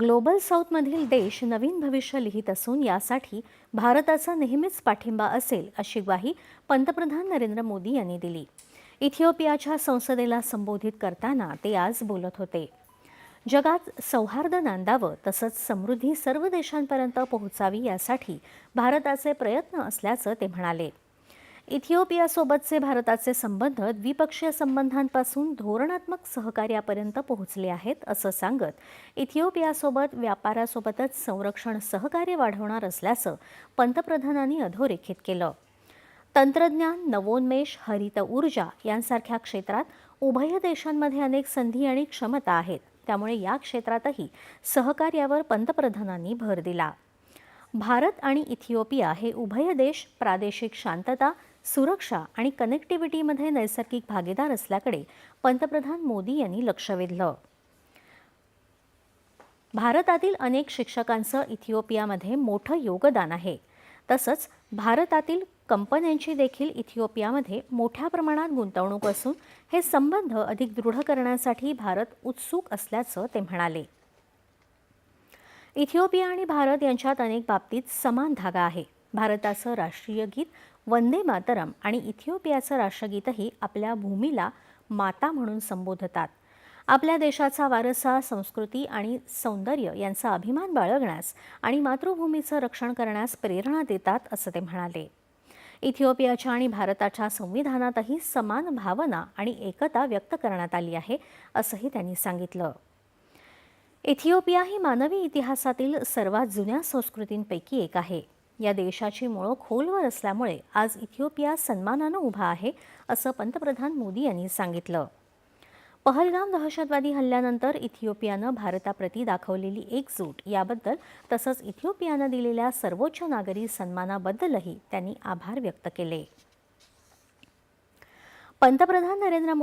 Global साऊथमधील देश नवीन भविष्य लिहित असून यासाठी भारताचा नेहमीच पाठिंबा असेल अशी ग्वाही पंतप्रधान नरेंद्र मोदी यांनी दिली. इथिओपियाच्या संसदेला संबोधित करताना ते आज बोलत होते. जगात सौहार्द नांदावं तसंच समृद्धी सर्व देशांपर्यंत पोहोचावी यासाठी भारताचे प्रयत्न असल्याचं ते म्हणाले. इथिओपियासोबतचे भारताचे संबंध द्विपक्षीय संबंधांपासून धोरणात्मक सहकार्यापर्यंत पोहोचले आहेत असं सांगत इथिओपियासोबत व्यापारासोबतच संरक्षण सहकार्य वाढवणार असल्याचं पंतप्रधानांनी अधोरेखित केलं. तंत्रज्ञान नवोन्मेष हरित ऊर्जा यांसारख्या क्षेत्रात उभय देशांमध्ये अनेक संधी आणि क्षमता आहेत. त्यामुळे या क्षेत्रातही सहकार्यावर पंतप्रधानांनी भर दिला. भारत आणि इथिओपिया हे उभय देश प्रादेशिक शांतता सुरक्षा आणि कनेक्टिव्हिटीमध्ये नैसर्गिक भागीदार असल्याकडे पंतप्रधान मोदी यांनी लक्ष वेधलं. भारतातील अनेक शिक्षकांचं इथिओपियामध्ये मोठं योगदान आहे. तसंच भारतातील कंपन्यांची देखील इथिओपियामध्ये मोठ्या प्रमाणात गुंतवणूक असून हे संबंध अधिक दृढ करण्यासाठी भारत उत्सुक असल्याचं ते म्हणाले. इथिओपिया आणि भारत यांच्यात अनेक बाबतीत समान धागा आहे. भारताचं राष्ट्रीय गीत वंदे मातरम आणि इथिओपियाचं राष्ट्रगीतही आपल्या भूमीला माता म्हणून संबोधतात. आपल्या देशाचा वारसा संस्कृती आणि सौंदर्य यांचा अभिमान बाळगण्यास आणि मातृभूमीचं रक्षण करण्यास प्रेरणा देतात असं ते म्हणाले. इथिओपियाच्या आणि भारताच्या संविधानातही समान भावना आणि एकता व्यक्त करण्यात आली आहे असंही त्यांनी सांगितलं. इथिओपिया ही मानवी इतिहासातील सर्वात जुन्या संस्कृतींपैकी एक आहे. या देशाची मुळं खोलवर असल्यामुळे आज इथिओपिया सन्मानानं उभा आहे असं पंतप्रधान मोदी यांनी सांगितलं. पहलगाम दहशतवादी हल्ल्यानंतर इथिओपियानं भारताप्रती दाखवलेली एकजूट याबद्दल तसंच इथिओपियानं दिलेल्या सर्वोच्च नागरी सन्मानाबद्दलही त्यांनी आभार व्यक्त केले. पंतप्रधान नरेंद्र